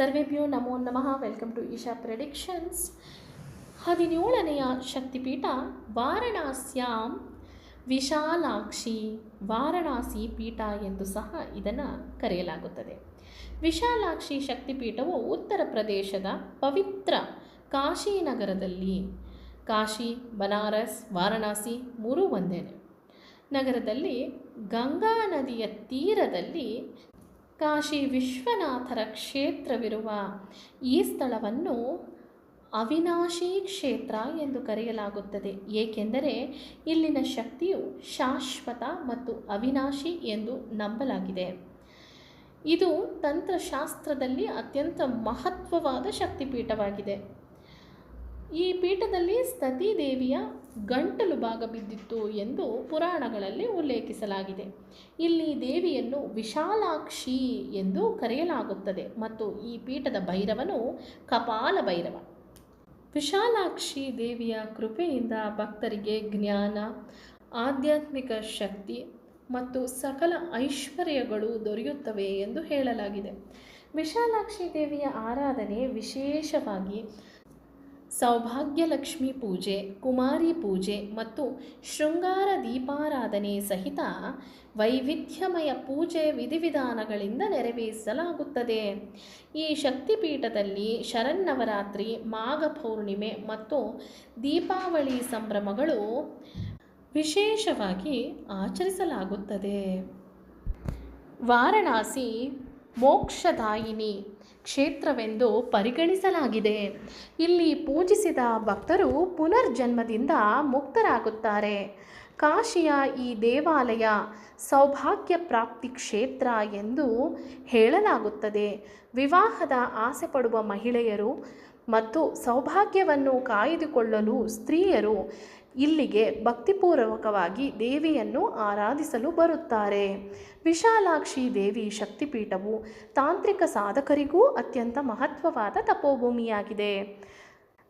ಸರ್ವೇಭ್ಯೋ ನಮೋ ನಮಃ. Welcome to Isha predictions. ಹದಿನೇಳನೆಯ ಶಕ್ತಿಪೀಠ, ವಾರಣಾಸ್ಯಾಂ ವಿಶಾಲಾಕ್ಷಿ ವಾರಣಾಸಿ ಪೀಠ ಎಂದು ಸಹ ಇದನ್ನು ಕರೆಯಲಾಗುತ್ತದೆ. ವಿಶಾಲಾಕ್ಷಿ ಶಕ್ತಿಪೀಠವು ಉತ್ತರ ಪ್ರದೇಶದ ಪವಿತ್ರ ಕಾಶಿ ನಗರದಲ್ಲಿ ಕಾಶಿ, ಬನಾರಸ್, ವಾರಣಾಸಿ ಮೂರು ಒಂದೇನೆ ನಗರದಲ್ಲಿ ಗಂಗಾ ನದಿಯ ತೀರದಲ್ಲಿ ಕಾಶಿ ವಿಶ್ವನಾಥರ ಕ್ಷೇತ್ರವಿರುವ ಈ ಸ್ಥಳವನ್ನು ಅವಿನಾಶಿ ಕ್ಷೇತ್ರ ಎಂದು ಕರೆಯಲಾಗುತ್ತದೆ. ಏಕೆಂದರೆ ಇಲ್ಲಿನ ಶಕ್ತಿಯು ಶಾಶ್ವತ ಮತ್ತು ಅವಿನಾಶಿ ಎಂದು ನಂಬಲಾಗಿದೆ. ಇದು ತಂತ್ರಶಾಸ್ತ್ರದಲ್ಲಿ ಅತ್ಯಂತ ಮಹತ್ವವಾದ ಶಕ್ತಿಪೀಠವಾಗಿದೆ. ಈ ಪೀಠದಲ್ಲಿ ದೇವಿಯ ಗಂಟಲು ಭಾಗ ಬಿದ್ದಿತ್ತು ಎಂದು ಪುರಾಣಗಳಲ್ಲಿ ಉಲ್ಲೇಖಿಸಲಾಗಿದೆ. ಇಲ್ಲಿ ದೇವಿಯನ್ನು ವಿಶಾಲಾಕ್ಷಿ ಎಂದು ಕರೆಯಲಾಗುತ್ತದೆ ಮತ್ತು ಈ ಪೀಠದ ಭೈರವನು ಕಪಾಲ ಭೈರವ. ವಿಶಾಲಾಕ್ಷಿ ದೇವಿಯ ಕೃಪೆಯಿಂದ ಭಕ್ತರಿಗೆ ಜ್ಞಾನ, ಆಧ್ಯಾತ್ಮಿಕ ಶಕ್ತಿ ಮತ್ತು ಸಕಲ ಐಶ್ವರ್ಯಗಳು ದೊರೆಯುತ್ತವೆ ಎಂದು ಹೇಳಲಾಗಿದೆ. ವಿಶಾಲಾಕ್ಷಿ ದೇವಿಯ ಆರಾಧನೆ ವಿಶೇಷವಾಗಿ ಸೌಭಾಗ್ಯಲಕ್ಷ್ಮಿ ಪೂಜೆ, ಕುಮಾರಿ ಪೂಜೆ ಮತ್ತು ಶೃಂಗಾರ ದೀಪಾರಾಧನೆ ಸಹಿತ ವೈವಿಧ್ಯಮಯ ಪೂಜೆ ವಿಧಿವಿಧಾನಗಳಿಂದ ನೆರವೇರಿಸಲಾಗುತ್ತದೆ. ಈ ಶಕ್ತಿಪೀಠದಲ್ಲಿ ಶರನ್ನವರಾತ್ರಿ ಮಾಘ ಪೌರ್ಣಿಮೆ ಮತ್ತು ದೀಪಾವಳಿ ಸಂಭ್ರಮಗಳು ವಿಶೇಷವಾಗಿ ಆಚರಿಸಲಾಗುತ್ತದೆ. ವಾರಣಾಸಿ ಮೋಕ್ಷದಾಯಿನಿ ಕ್ಷೇತ್ರವೆಂದು ಪರಿಗಣಿಸಲಾಗಿದೆ. ಇಲ್ಲಿ ಪೂಜಿಸಿದ ಭಕ್ತರು ಪುನರ್ಜನ್ಮದಿಂದ ಮುಕ್ತರಾಗುತ್ತಾರೆ. ಕಾಶಿಯ ಈ ದೇವಾಲಯ ಸೌಭಾಗ್ಯ ಪ್ರಾಪ್ತಿ ಕ್ಷೇತ್ರ ಎಂದು ಹೇಳಲಾಗುತ್ತದೆ. ವಿವಾಹದ ಆಸೆ ಪಡುವ ಮಹಿಳೆಯರು ಮತ್ತು ಸೌಭಾಗ್ಯವನ್ನು ಕಾಯ್ದುಕೊಳ್ಳಲು ಸ್ತ್ರೀಯರು ಇಲ್ಲಿಗೆ ಭಕ್ತಿಪೂರ್ವಕವಾಗಿ ದೇವಿಯನ್ನು ಆರಾಧಿಸಲು ಬರುತ್ತಾರೆ. ವಿಶಾಲಾಕ್ಷಿ ದೇವಿ ಶಕ್ತಿಪೀಠವು ತಾಂತ್ರಿಕ ಸಾಧಕರಿಗೂ ಅತ್ಯಂತ ಮಹತ್ವವಾದ ತಪೋಭೂಮಿಯಾಗಿದೆ.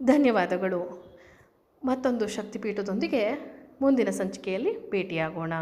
ಧನ್ಯವಾದಗಳು. ಮತ್ತೊಂದು ಶಕ್ತಿಪೀಠದೊಂದಿಗೆ ಮುಂದಿನ ಸಂಚಿಕೆಯಲ್ಲಿ ಭೇಟಿಯಾಗೋಣ.